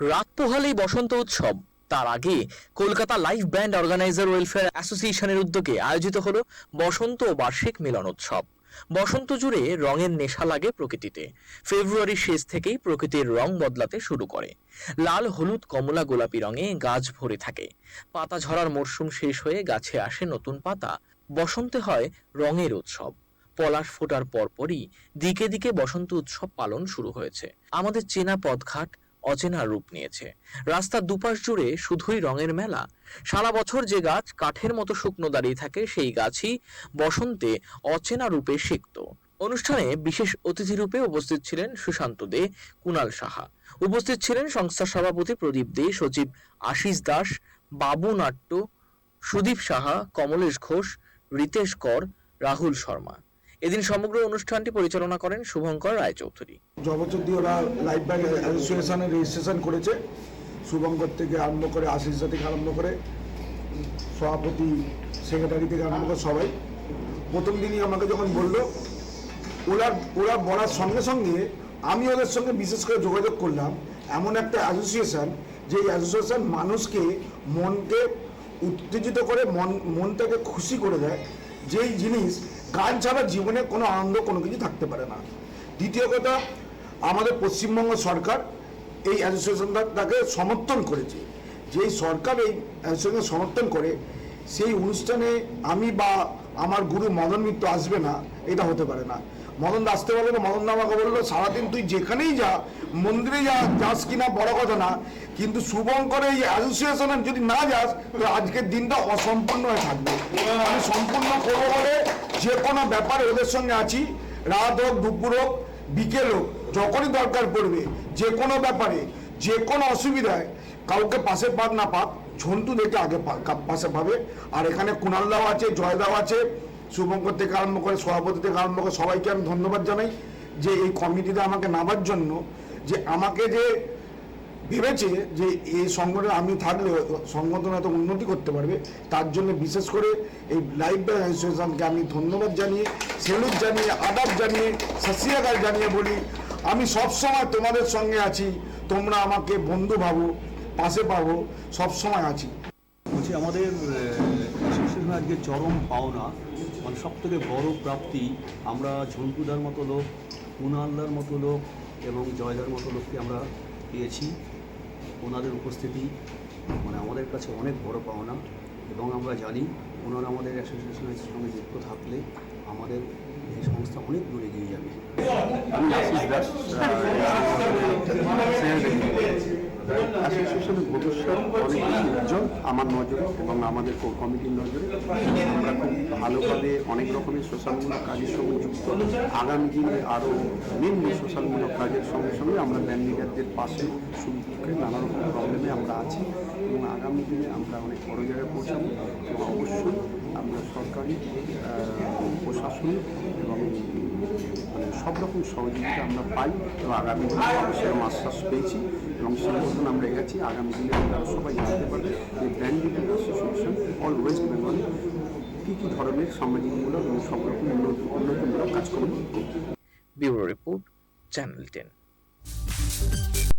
রাত পোহালেই বসন্ত উৎসব। তার আগে Kolkata life band organiser welfare অ্যাসোসিয়েশনের উদ্যোগে আয়োজিত হলো বসন্ত বার্ষিক মিলন উৎসব বসন্ত জুড়ে রঙের নেশা লাগে প্রকৃতিতে। ফেব্রুয়ারির শেষ থেকেই প্রকৃতির রং বদলাতে শুরু করে। লাল, হলুদ, কমলা, গোলাপি রঙে গাছ ভরে থাকে। পাতা ঝরার মরশুম শেষ হয়ে গাছে আসে নতুন পাতা। বসন্তে হয় রঙের উৎসব। পলাশ ফোটার পরপরই দিকে দিকে বসন্ত উৎসব পালন শুরু হয়েছে। আমাদের চেনা পথঘাট অচেনা রূপ নিয়েছে। রাস্তার দুপাশ জুড়ে শুধুই রঙের মেলা। সারা বছর যে গাছ কাঠের মতো শুকনো দাঁড়িয়ে থাকে, সেই গাছই বসন্তে অচেনা রূপে সিক্ত। অনুষ্ঠানে বিশেষ অতিথি রূপে উপস্থিত ছিলেন সুশান্ত দে কুণাল সাহা। উপস্থিত ছিলেন সংস্থার সভাপতি প্রদীপ দে, সচিব আশিস দাস, বাবু নাট্য, সুদীপ সাহা, কমলেশ ঘোষ, রিতেশ কর, রাহুল শর্মা। এদিন সমগ্র অনুষ্ঠানটি পরিচালনা করেন শুভঙ্কর রায়চৌধুরী। জবচর দিয়ে ওরা লাইফ ব্যাগ অ্যাসোসিয়েশনে রেজিস্ট্রেশন করেছে। শুভঙ্কর থেকে আরম্ভ করে আশিস থেকে আরম্ভ করে সভাপতি সেক্রেটারি থেকে আরম্ভ করে সবাই। প্রথম দিনই আমাকে যখন বলল, ওরা ওরা বলার সঙ্গে সঙ্গে আমি ওদের সঙ্গে বিশেষ করে যোগাযোগ করলাম। এমন একটা অ্যাসোসিয়েশন যে অ্যাসোসিয়েশন মানুষকে মনকে উত্তেজিত করে, মন, মনটাকে খুশি করে দেয়। যেই জিনিস গান ছাড়া জীবনে কোনো আনন্দ, কোনো কিছু থাকতে পারে না। দ্বিতীয় কথা, আমাদের পশ্চিমবঙ্গ সরকার এই অ্যাসোসিয়েশনটাকে সমর্থন করেছে। যেই সরকার এই অ্যাসোসিয়েশন সমর্থন করে, সেই অনুষ্ঠানে আমি বা আমার গুরু মদন মিত্র আসবে না, এটা হতে পারে না। মদন আসতে পারবে না মদন আমাকে বলল, সারাদিন তুই যেখানেই যা, মন্দিরে যা, যাস কিনা বড় কথা না, কিন্তু শুভঙ্করে এই অ্যাসোসিয়েশনে যদি না যাস তো আজকের দিনটা অসম্পূর্ণ হয়ে থাকবে। আমি সম্পূর্ণ করব বলে যে কোনো ব্যাপারে ওদের সঙ্গে আছি, রাত হোক, দুপুর হোক, বিকেল হোক, যখনই দরকার পড়বে, যে কোনো ব্যাপারে, যে কোনো অসুবিধায়, কাউকে পাশে পাক না পাক, ঝন্টু দেখে আগে পাশে পাবে। আর এখানে কুণালদাও আছে, জয়দাও আছে, শুভঙ্কর থেকে আরম্ভ করে, সভাপতি থেকে আরম্ভ করে, সবাইকে আমি ধন্যবাদ জানাই যে এই কমিটিতে আমাকে নামার জন্য, যে আমাকে যে ভেবেছে যে এই সংগঠনে, আমি থাকলে সংগঠন এত উন্নতি করতে পারবে, তার জন্য বিশেষ করে এই লাইফ ব্যাগ অ্যাসোসিয়েশনকে আমি ধন্যবাদ জানিয়ে, সেলুট জানিয়ে আদাব জানিয়ে সসিয়াকাল জানিয়ে বলি, আমি সবসময় তোমাদের সঙ্গে আছি, তোমরা আমাকে বন্ধু ভাবো, পাশে পাবো, সবসময় আছি। বলছি, আমাদের আজকে চরম পাওনা মানে সব থেকে বড় প্রাপ্তি, আমরা ঝন্টুদার মতো লোক, কুণালদার মতো লোক এবং জয়দার মতো লোককে আমরা পেয়েছি। ওনাদের উপস্থিতি মানে আমাদের কাছে অনেক বড় পাওনা এবং আমরা জানি ওনারা আমাদের অ্যাসোসিয়েশনের সঙ্গে যুক্ত থাকলে আমাদের এই সংস্থা অনেক দূরে এগিয়ে যাবে। আশিস দাস ভবিষ্যৎ অনেকটাই উজ্জ্বল আমার নজরে এবং আমাদের কোর কমিটির নজরে আমরা খুব ভালোভাবে অনেক রকমের সোশ্যালমূলক কাজের সঙ্গে যুক্ত। আগামী দিনে আরও নিম্ন সোশ্যালমূলক কাজের সঙ্গে সঙ্গে আমরা ব্যান্ড লিডারদের পাশে দুঃখে নানা রকম প্রবলেমে আমরা আছি। এবং আগামী দিনে আমরা অনেক বড় জায়গায় পৌঁছাবো। এবং অবশ্যই আমরা সরকারি আহ, প্রশাসনিক এবং মানে সব রকম সহযোগিতা আমরা পাই এবং আগামী দিনে সেরকম আশ্বাস পেয়েছি এবং মতন আমরা গেছি আগামী দিনে আমরা সবাই জানতে পারবে যে brand association all West Bengal কী কী ধরনের সামাজিকমূলক এবং সব রকম উন্নতি উন্নতিমূলক কাজকর্ম ব্যুরো রিপোর্ট চ্যানেল টেন।